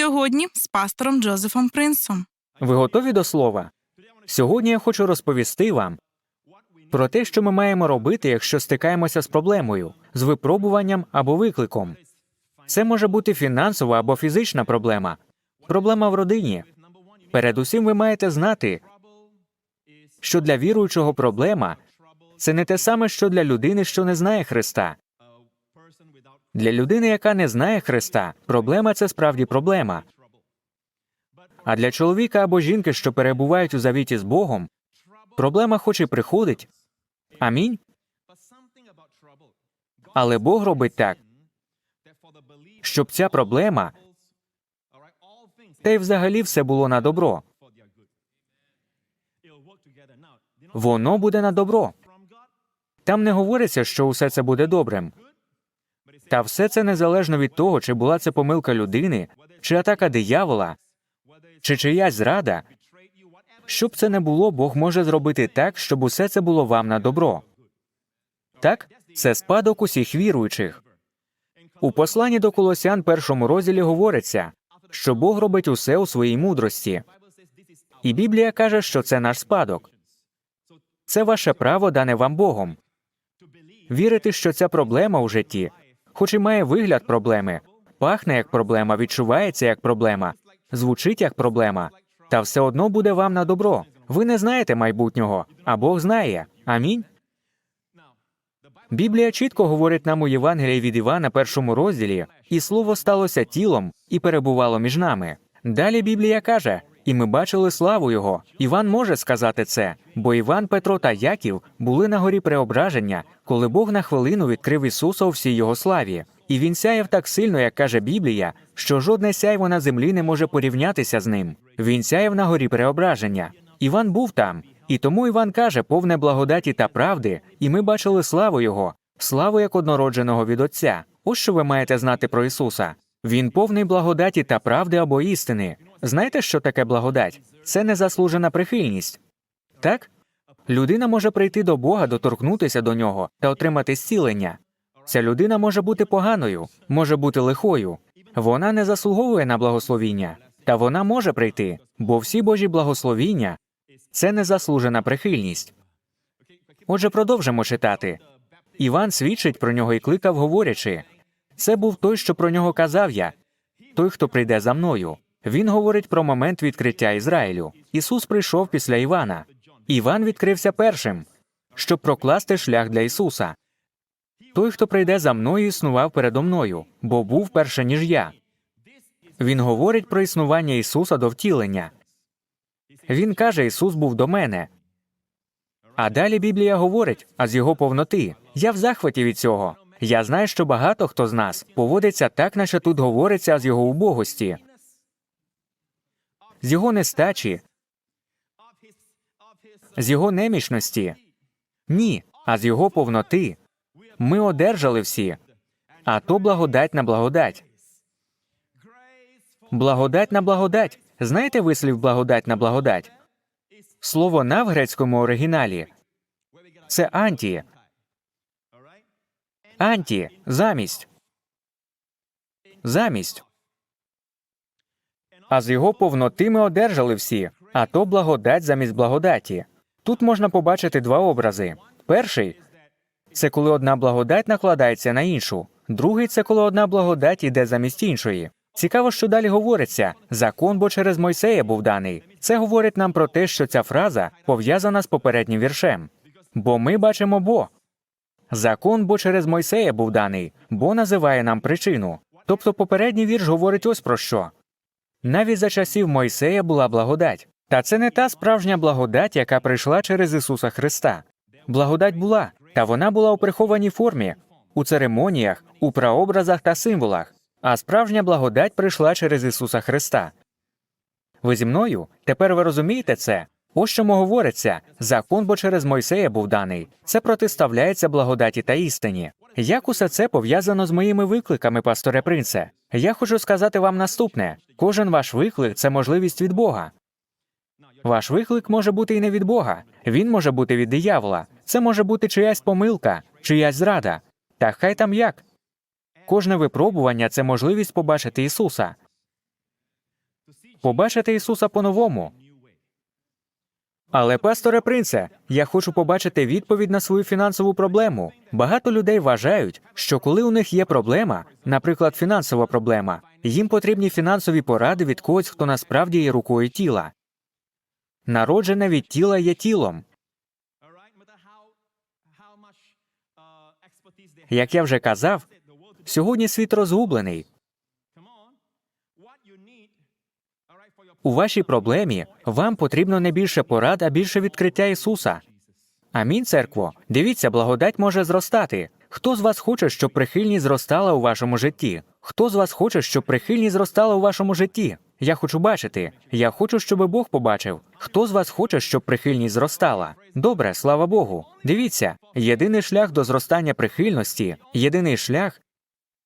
Сьогодні з пастором Джозефом Принсом. Ви готові до слова? Сьогодні я хочу розповісти вам про те, що ми маємо робити, якщо стикаємося з проблемою, з випробуванням або викликом. Це може бути фінансова або фізична проблема, проблема в родині. Передусім, ви маєте знати, що для віруючого проблема це не те саме, що для людини, що не знає Христа. Для людини, яка не знає Христа, проблема це справді проблема. А для чоловіка або жінки, що перебувають у завіті з Богом, проблема хоч і приходить. Амінь. Але Бог робить так, щоб ця проблема та й взагалі все було на добро. Воно буде на добро. Там не говориться, що усе це буде добрим. Та все це незалежно від того, чи була це помилка людини, чи атака диявола, чи чиясь зрада. Щоб це не було, Бог може зробити так, щоб усе це було вам на добро. Так, це спадок усіх віруючих. У посланні до Колосян першому розділі говориться, що Бог робить усе у своїй мудрості. І Біблія каже, що це наш спадок. Це ваше право, дане вам Богом. Вірити, що ця проблема у житті, хоч і має вигляд проблеми, пахне як проблема, відчувається як проблема, звучить як проблема, та все одно буде вам на добро. Ви не знаєте майбутнього, а Бог знає. Амінь. Біблія чітко говорить нам у Євангелії від Івана, першому розділі, і слово сталося тілом і перебувало між нами. Далі Біблія каже, і ми бачили славу Його. Іван може сказати це, бо Іван, Петро та Яків були на горі преображення, коли Бог на хвилину відкрив Ісуса у всій його славі. І він сяяв так сильно, як каже Біблія, що жодне сяйво на землі не може порівнятися з ним. Він сяяв на горі преображення. Іван був там, і тому Іван каже, повне благодаті та правди, і ми бачили славу Його, славу як однородженого від Отця. Ось що ви маєте знати про Ісуса. Він повний благодаті та правди або істини. Знаєте, що таке благодать? Це незаслужена прихильність. Так? Людина може прийти до Бога, доторкнутися до нього та отримати зцілення. Ця людина може бути поганою, може бути лихою. Вона не заслуговує на благословіння, та вона може прийти, бо всі Божі благословіння це незаслужена прихильність. Отже, продовжимо читати. Іван свідчить про нього і кликав, говорячи це був той, що про нього казав я, той, хто прийде за мною. Він говорить про момент відкриття Ізраїлю. Ісус прийшов після Івана. Іван відкрився першим, щоб прокласти шлях для Ісуса. Той, хто прийде за мною, існував передо мною, бо був перше, ніж я. Він говорить про існування Ісуса до втілення. Він каже, Ісус був до мене. А далі Біблія говорить, а з його повноти. Я в захваті від цього. Я знаю, що багато хто з нас поводиться так, наче тут говориться з його убогості, з його нестачі, з його немічності. Ні, а з його повноти. Ми одержали всі, а то благодать на благодать. Благодать на благодать. Знаєте вислів благодать на благодать? Слово на в грецькому оригіналі це анті. Анті замість. Замість. А з його повноти ми одержали всі, а то благодать замість благодаті. Тут можна побачити два образи. Перший це коли одна благодать накладається на іншу, другий це коли одна благодать іде замість іншої. Цікаво, що далі говориться закон, бо через Мойсея був даний. Це говорить нам про те, що ця фраза пов'язана з попереднім віршем. Бо ми бачимо бо. Закон, бо через Мойсея був даний, бо називає нам причину. Тобто попередній вірш говорить ось про що. Навіть за часів Мойсея була благодать. Та це не та справжня благодать, яка прийшла через Ісуса Христа. Благодать була, та вона була у прихованій формі, у церемоніях, у прообразах та символах. А справжня благодать прийшла через Ісуса Христа. Ви зі мною? Тепер ви розумієте це? Ось чому говориться закон, бо через Мойсея був даний. Це протиставляється благодаті та істині. Як усе це пов'язано з моїми викликами, пасторе принце? Я хочу сказати вам наступне: кожен ваш виклик це можливість від Бога. Ваш виклик може бути і не від Бога, він може бути від диявола. Це може бути чиясь помилка, чиясь зрада. Та хай там як. Кожне випробування це можливість побачити Ісуса. побачити Ісуса по-новому. Але, пасторе принце, я хочу побачити відповідь на свою фінансову проблему. Багато людей вважають, що коли у них є проблема, наприклад, фінансова проблема, їм потрібні фінансові поради від когось, хто насправді є рукою тіла. Народжене від тіла є тілом. Як я вже казав, сьогодні світ розгублений. У вашій проблемі вам потрібно не більше порад, а більше відкриття Ісуса. Амінь, церкво. Дивіться, благодать може зростати. Хто з вас хоче, щоб прихильність зростала у вашому житті? Хто з вас хоче, щоб прихильність зростала у вашому житті? Я хочу бачити. Я хочу, щоб Бог побачив. Хто з вас хоче, щоб прихильність зростала? Добре, слава Богу. Дивіться, єдиний шлях до зростання прихильності, єдиний шлях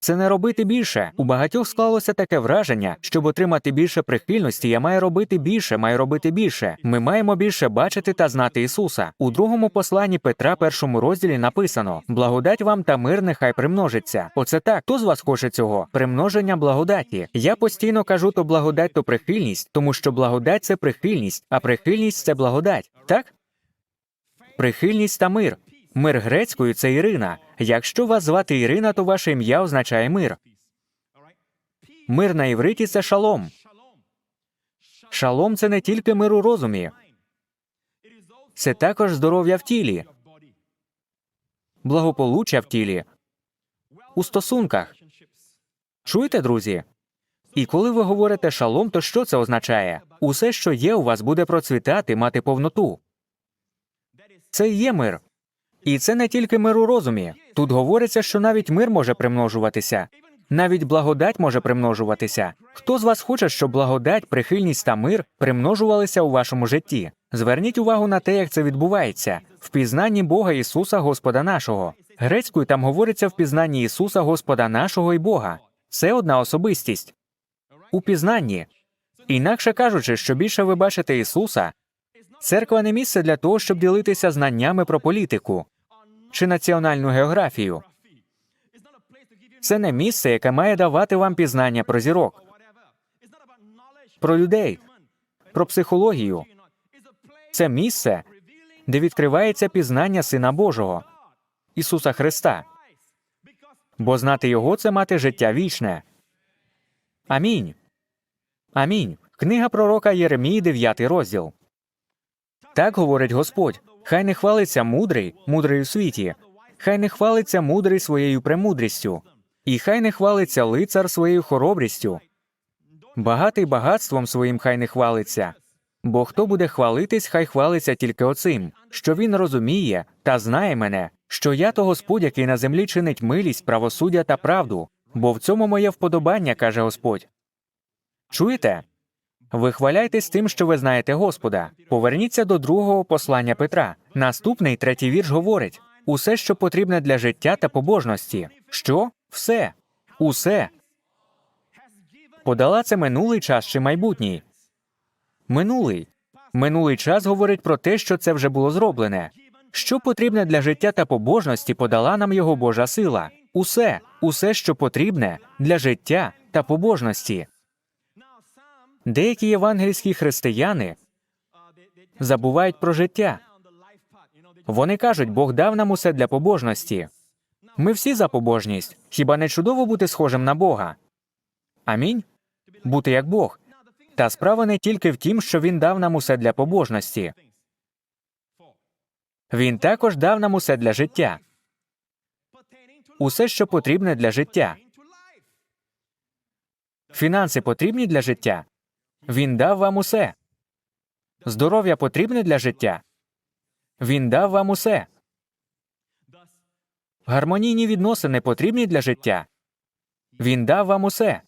це не робити більше. У багатьох склалося таке враження, щоб отримати більше прихильності, я маю робити більше, маю робити більше. Ми маємо більше бачити та знати Ісуса. У другому посланні Петра, першому розділі написано: благодать вам та мир нехай примножиться. Оце так. Хто з вас хоче цього? Примноження благодаті. Я постійно кажу то благодать, то прихильність, тому що благодать це прихильність, а прихильність це благодать. Так? Прихильність та мир. Мир грецькою це Ірина. Якщо вас звати Ірина, то ваше ім'я означає мир. Мир на івриті це шалом. Шалом це не тільки мир у розумі, це також здоров'я в тілі, благополуччя в тілі, у стосунках. Чуєте, друзі? І коли ви говорите шалом, то що це означає? Усе, що є у вас, буде процвітати, мати повноту. Це і є мир. І це не тільки мир у розумі. Тут говориться, що навіть мир може примножуватися, навіть благодать може примножуватися. Хто з вас хоче, щоб благодать, прихильність та мир примножувалися у вашому житті? Зверніть увагу на те, як це відбувається в пізнанні Бога Ісуса Господа нашого. Грецькою там говориться в пізнанні Ісуса Господа нашого і Бога. Це одна особистість. У пізнанні. Інакше кажучи, що більше ви бачите Ісуса, церква не місце для того, щоб ділитися знаннями про політику чи національну географію. Це не місце, яке має давати вам пізнання про зірок, про людей, про психологію. Це місце, де відкривається пізнання Сина Божого, Ісуса Христа. Бо знати Його це мати життя вічне. Амінь. Амінь. Книга пророка Єремії, 9 розділ. Так говорить Господь. Хай не хвалиться мудрий, мудрий у світі, хай не хвалиться мудрий своєю премудрістю, і хай не хвалиться лицар своєю хоробрістю. Багатий багатством своїм хай не хвалиться. Бо хто буде хвалитись, хай хвалиться тільки оцим, що він розуміє та знає мене, що я то Господь, який на землі чинить милість, правосуддя та правду, бо в цьому моє вподобання, каже Господь. Чуєте? Вихваляйтесь тим, що ви знаєте Господа. Поверніться до другого послання Петра. Наступний третій вірш говорить: усе, що потрібне для життя та побожності. Що? Все. Усе. Подала це минулий час чи майбутній? Минулий. Минулий час говорить про те, що це вже було зроблене. Що потрібне для життя та побожності, подала нам його Божа сила. Усе, усе, що потрібне для життя та побожності. Деякі євангельські християни забувають про життя. Вони кажуть, Бог дав нам усе для побожності. Ми всі за побожність. Хіба не чудово бути схожим на Бога? Амінь. Бути як Бог. Та справа не тільки в тім, що Він дав нам усе для побожності. Він також дав нам усе для життя. Усе, що потрібне для життя. Фінанси потрібні для життя. Він дав вам усе. Здоров'я потрібне для життя. Він дав вам усе. Гармонійні відносини потрібні для життя. Він дав вам усе.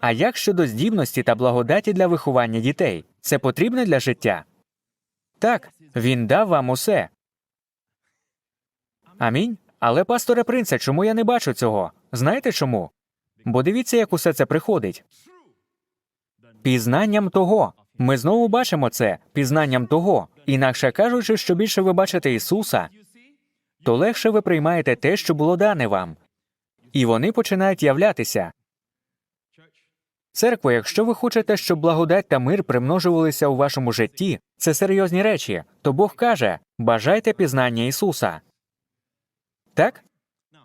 А як щодо здібності та благодаті для виховання дітей? Це потрібне для життя? Так, він дав вам усе. Амінь. Але, пасторе принце, чому я не бачу цього? Знаєте чому? Бо дивіться, як усе це приходить. Пізнанням того. Ми знову бачимо це пізнанням того. Інакше кажучи, що більше ви бачите Ісуса, то легше ви приймаєте те, що було дане вам. І вони починають являтися. Церква, якщо ви хочете, щоб благодать та мир примножувалися у вашому житті, це серйозні речі, то Бог каже бажайте пізнання Ісуса. Так?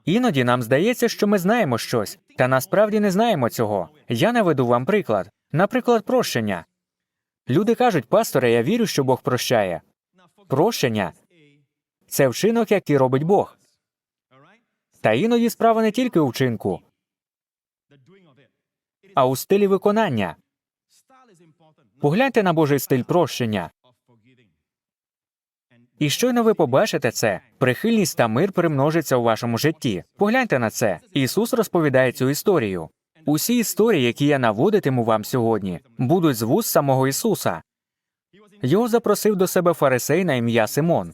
Іноді нам здається, що ми знаємо щось, та насправді не знаємо цього. Я наведу вам приклад. Наприклад, прощення. Люди кажуть, пасторе, я вірю, що Бог прощає. Прощення це вчинок, який робить Бог. Та іноді справа не тільки у вчинку, а у стилі виконання. Погляньте на Божий стиль прощення. І щойно ви побачите це, прихильність та мир примножиться у вашому житті. Погляньте на це. Ісус розповідає цю історію. Усі історії, які я наводитиму вам сьогодні, будуть з вуст самого Ісуса. Його запросив до себе фарисей на ім'я Симон.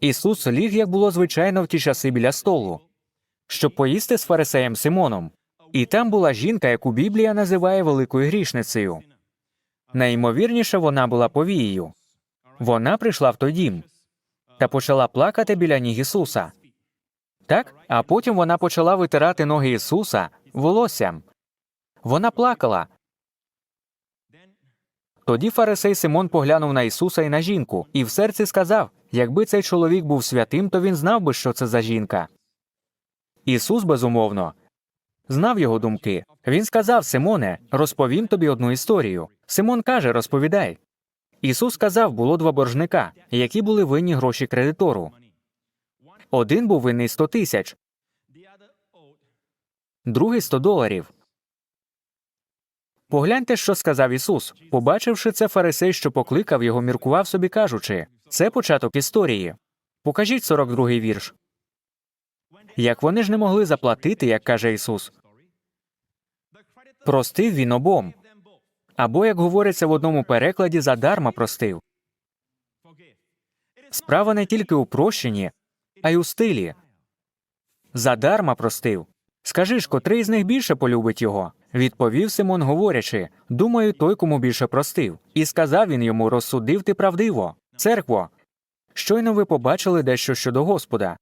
Ісус ліг, як було звичайно в ті часи біля столу, щоб поїсти з фарисеєм Симоном. І там була жінка, яку Біблія називає великою грішницею. Найімовірніше, вона була повією. Вона прийшла в той дім та почала плакати біля ніг Ісуса. Так? А потім вона почала витирати ноги Ісуса волоссям. Вона плакала. Тоді фарисей Симон поглянув на Ісуса і на жінку, і в серці сказав: якби цей чоловік був святим, то він знав би, що це за жінка. Ісус, безумовно, знав його думки. Він сказав Симоне, розповім тобі одну історію. Симон каже, розповідай. Ісус сказав, було два боржника, які були винні гроші кредитору. Один був винний 100 тисяч, другий 100 доларів. Погляньте, що сказав Ісус. Побачивши це, фарисей, що покликав його, міркував собі, кажучи це початок історії. Покажіть 42-й вірш. Як вони ж не могли заплатити, як каже Ісус, простив він обом. Або, як говориться в одному перекладі, задарма простив. Справа не тільки у прощенні, а й у стилі. Задарма простив. Скажи ж, котрий з них більше полюбить його? Відповів Симон, говорячи Думаю, той, кому більше простив. І сказав він йому розсудив ти правдиво. Церкво. Щойно ви побачили дещо щодо Господа.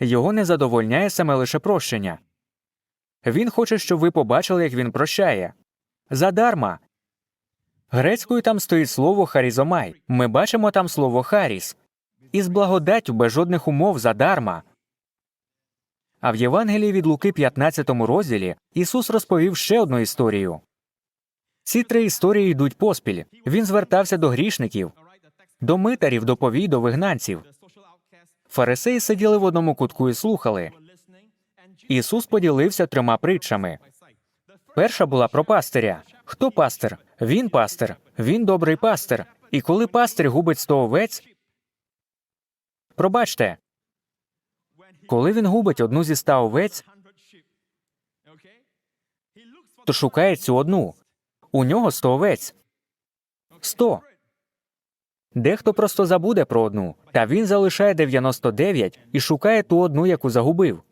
Його не задовольняє саме лише прощення. Він хоче, щоб ви побачили, як він прощає. Задарма. Грецькою там стоїть слово харізомай. Ми бачимо там слово харіс. Із благодаттю без жодних умов задарма. А в Євангелії від Луки 15 розділі Ісус розповів ще одну історію. Ці три історії йдуть поспіль. Він звертався до грішників, до митарів, до повій, до вигнанців. Фарисеї сиділи в одному кутку і слухали. Ісус поділився трьома притчами. Перша була про пастиря. Хто пастир? Він пастир. Він добрий пастир. І коли пастир губить сто овець, пробачте, коли він губить одну зі ста овець, то шукає цю одну. У нього сто овець. Сто. Дехто просто забуде про одну, та він залишає 99 і шукає ту одну, яку загубив.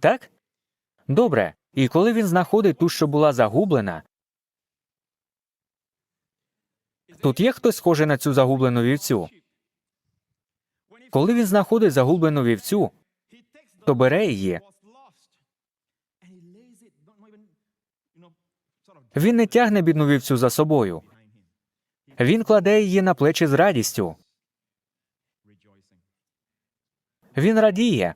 Так? Добре. І коли він знаходить ту, що була загублена, тут є хтось схожий на цю загублену вівцю. Коли він знаходить загублену вівцю, то бере її. Він не тягне бідну вівцю за собою. Він кладе її на плечі з радістю. Він радіє.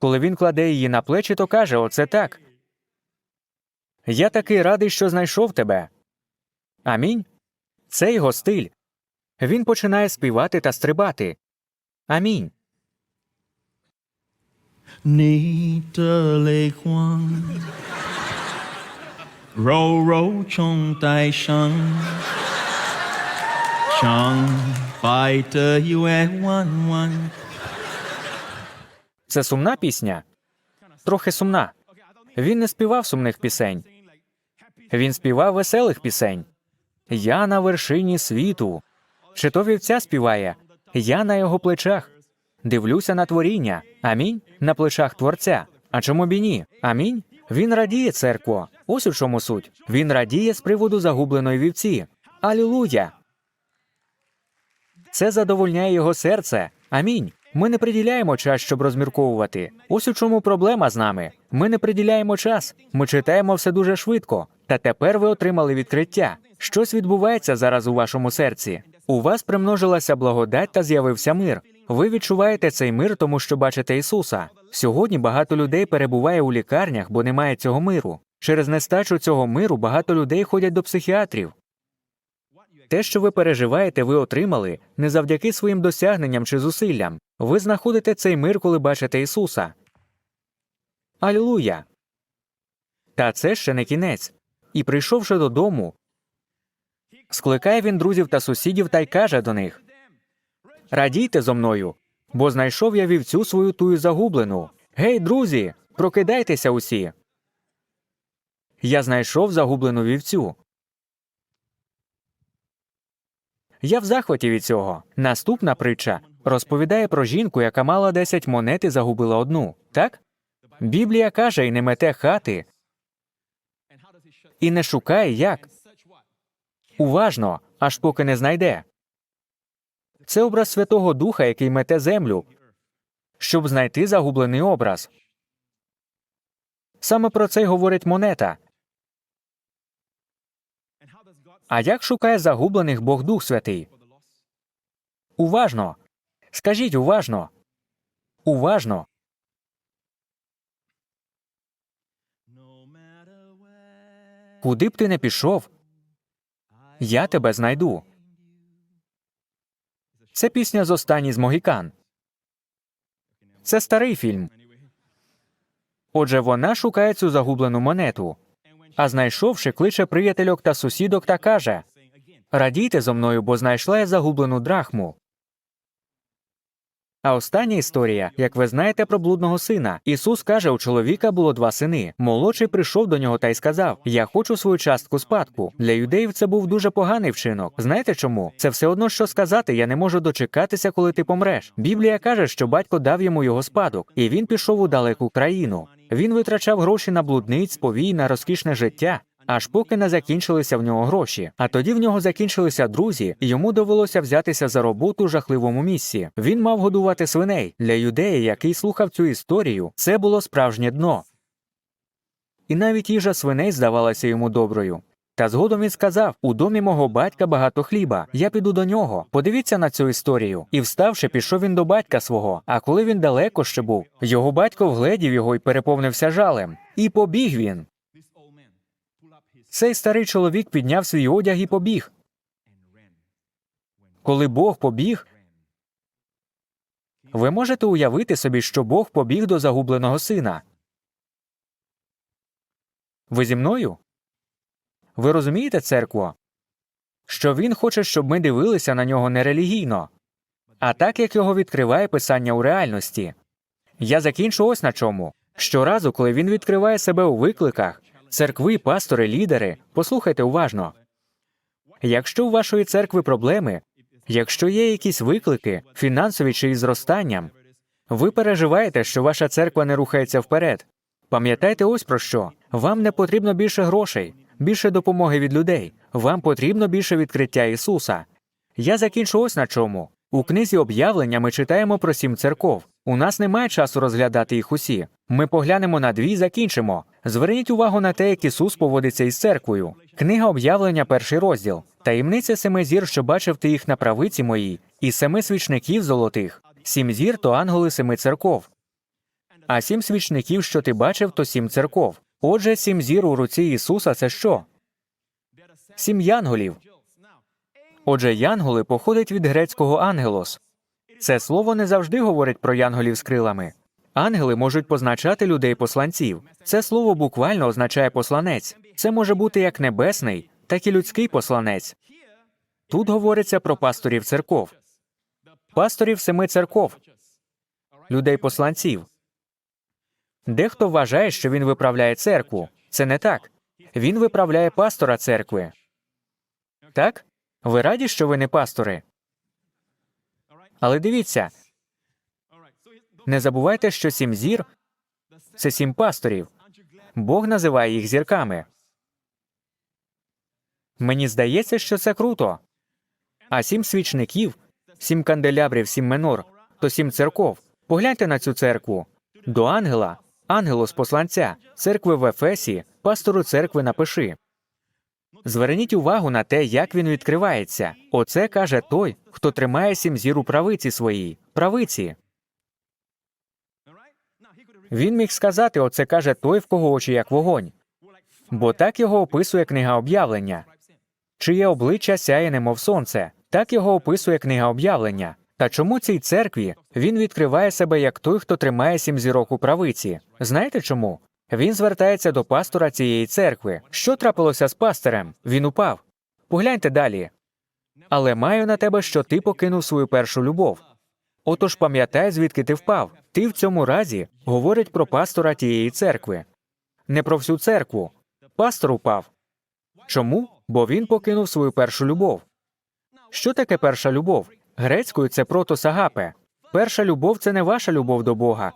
Коли він кладе її на плечі, то каже Оце так. Я такий радий, що знайшов тебе. Амінь. Це його стиль. Він починає співати та стрибати. Амінь. Це сумна пісня. Трохи сумна. Він не співав сумних пісень. Він співав веселих пісень. Я на вершині світу. Чи то вівця співає? Я на його плечах. Дивлюся на творіння. Амінь. На плечах творця. А чому б і ні? Амінь. Він радіє, церкво. Ось у чому суть. Він радіє з приводу загубленої вівці. Алілуя. Це задовольняє його серце. Амінь. Ми не приділяємо час, щоб розмірковувати. Ось у чому проблема з нами. Ми не приділяємо час. Ми читаємо все дуже швидко. Та тепер ви отримали відкриття. Щось відбувається зараз у вашому серці. У вас примножилася благодать та з'явився мир. Ви відчуваєте цей мир, тому що бачите Ісуса. Сьогодні багато людей перебуває у лікарнях, бо немає цього миру. Через нестачу цього миру багато людей ходять до психіатрів. Те, що ви переживаєте, ви отримали не завдяки своїм досягненням чи зусиллям. Ви знаходите цей мир, коли бачите Ісуса. Алілуя! Та це ще не кінець. І прийшовши додому, скликає він друзів та сусідів та й каже до них Радійте зо мною, бо знайшов я вівцю свою тую загублену. Гей, друзі, прокидайтеся усі. Я знайшов загублену вівцю. Я в захваті від цього. Наступна притча розповідає про жінку, яка мала 10 монет і загубила одну. Так? Біблія каже і не мете хати, і не шукає як. Уважно, аж поки не знайде. Це образ Святого Духа, який мете землю, щоб знайти загублений образ. Саме про це й говорить монета. А як шукає загублених Бог Дух Святий? Уважно. Скажіть уважно. Уважно. Куди б ти не пішов, я тебе знайду. Це пісня з останній з Могікан. Це старий фільм. Отже, вона шукає цю загублену монету, а знайшовши, кличе приятельок та сусідок та каже Радійте зо мною, бо знайшла я загублену драхму. А остання історія, як ви знаєте про блудного сина. Ісус каже, у чоловіка було два сини. Молодший прийшов до нього та й сказав: Я хочу свою частку спадку. Для юдеїв це був дуже поганий вчинок. Знаєте чому? Це все одно, що сказати, я не можу дочекатися, коли ти помреш. Біблія каже, що батько дав йому його спадок, і він пішов у далеку країну. Він витрачав гроші на блудниць, повій, на розкішне життя. Аж поки не закінчилися в нього гроші. А тоді в нього закінчилися друзі, і йому довелося взятися за роботу в жахливому місці. Він мав годувати свиней. Для юдея, який слухав цю історію, це було справжнє дно. І навіть їжа свиней здавалася йому доброю. Та згодом він сказав: у домі мого батька багато хліба. Я піду до нього. Подивіться на цю історію. І вставши, пішов він до батька свого. А коли він далеко ще був, його батько вгледів його і переповнився жалем. І побіг він. Цей старий чоловік підняв свій одяг і побіг. Коли Бог побіг, ви можете уявити собі, що Бог побіг до загубленого сина. Ви зі мною? Ви розумієте, церкво? Що він хоче, щоб ми дивилися на нього не релігійно, а так як його відкриває писання у реальності. Я закінчу ось на чому. Щоразу, коли він відкриває себе у викликах, церкви, пастори, лідери, послухайте уважно. Якщо у вашої церкви проблеми, якщо є якісь виклики, фінансові чи зростанням, ви переживаєте, що ваша церква не рухається вперед. Пам'ятайте ось про що. Вам не потрібно більше грошей, більше допомоги від людей. Вам потрібно більше відкриття Ісуса. Я закінчу ось на чому. У книзі об'явлення ми читаємо про сім церков. У нас немає часу розглядати їх усі. Ми поглянемо на дві і закінчимо. Зверніть увагу на те, як Ісус поводиться із церквою. Книга об'явлення, перший розділ. Таємниця семи зір, що бачив ти їх на правиці моїй, і семи свічників золотих. Сім зір то ангели семи церков. А сім свічників, що ти бачив, то сім церков. Отже, сім зір у руці Ісуса це що? Сім янголів. Отже, янголи походять від грецького ангелос. Це слово не завжди говорить про янголів з крилами. Ангели можуть позначати людей посланців. Це слово буквально означає посланець. Це може бути як небесний, так і людський посланець. Тут говориться про пасторів церков, пасторів семи церков, людей посланців. Дехто вважає, що він виправляє церкву. Це не так. Він виправляє пастора церкви. Так? Ви раді, що ви не пастори? Але дивіться, не забувайте, що сім зір це сім пасторів. Бог називає їх зірками. Мені здається, що це круто. А сім свічників, сім канделябрів, сім менор то сім церков. Погляньте на цю церкву. До ангела, ангелу з посланця, церкви в Ефесі, пастору церкви напиши. Зверніть увагу на те, як він відкривається. Оце каже той, хто тримає сім зір у правиці своїй. Правиці. Він міг сказати, оце каже той, в кого очі як вогонь. Бо так його описує книга об'явлення. Чиє обличчя сяє немов сонце, так його описує книга об'явлення. Та чому цій церкві він відкриває себе як той, хто тримає сім зірок у правиці? Знаєте чому? Він звертається до пастора цієї церкви. Що трапилося з пастирем? Він упав. Погляньте далі. Але маю на тебе, що ти покинув свою першу любов. Отож пам'ятай, звідки ти впав. Ти в цьому разі говорить про пастора тієї церкви, не про всю церкву. Пастор упав. Чому? Бо він покинув свою першу любов. Що таке перша любов? Грецькою це протос агапе. Перша любов це не ваша любов до Бога,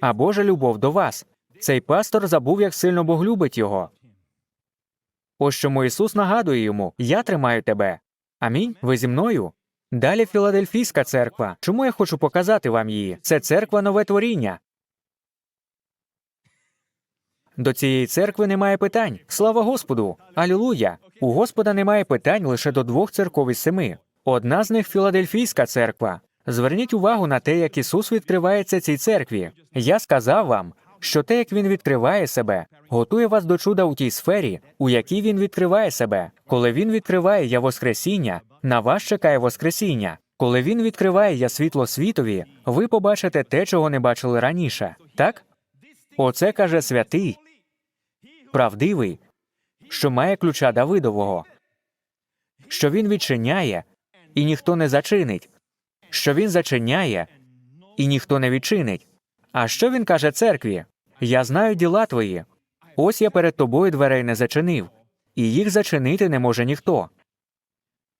а Божа любов до вас. Цей пастор забув, як сильно Бог любить його. Ось чому Ісус нагадує йому: Я тримаю тебе. Амінь. Ви зі мною? Далі Філадельфійська церква. Чому я хочу показати вам її? Це церква нове творіння. До цієї церкви немає питань. Слава Господу! Алілуя! У Господа немає питань лише до двох церков із семи. Одна з них Філадельфійська церква. Зверніть увагу на те, як Ісус відкривається цій церкві. Я сказав вам, що те, як він відкриває себе, готує вас до чуда у тій сфері, у якій він відкриває себе. Коли він відкриває я Воскресіння, на вас чекає Воскресіння. Коли він відкриває я світло світові, ви побачите те, чого не бачили раніше. Так? Оце каже святий, правдивий, що має ключа Давидового, що він відчиняє, і ніхто не зачинить, що він зачиняє, і ніхто не відчинить. А що він каже церкві? Я знаю діла твої. Ось я перед тобою дверей не зачинив, і їх зачинити не може ніхто.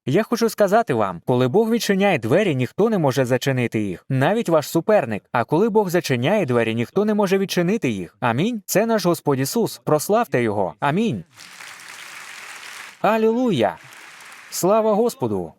Я хочу сказати вам, коли Бог відчиняє двері, ніхто не може зачинити їх, навіть ваш суперник. А коли Бог зачиняє двері, ніхто не може відчинити їх. Амінь. Це наш Господь Ісус. Прославте Його. Амінь. Алілуя! Слава Господу!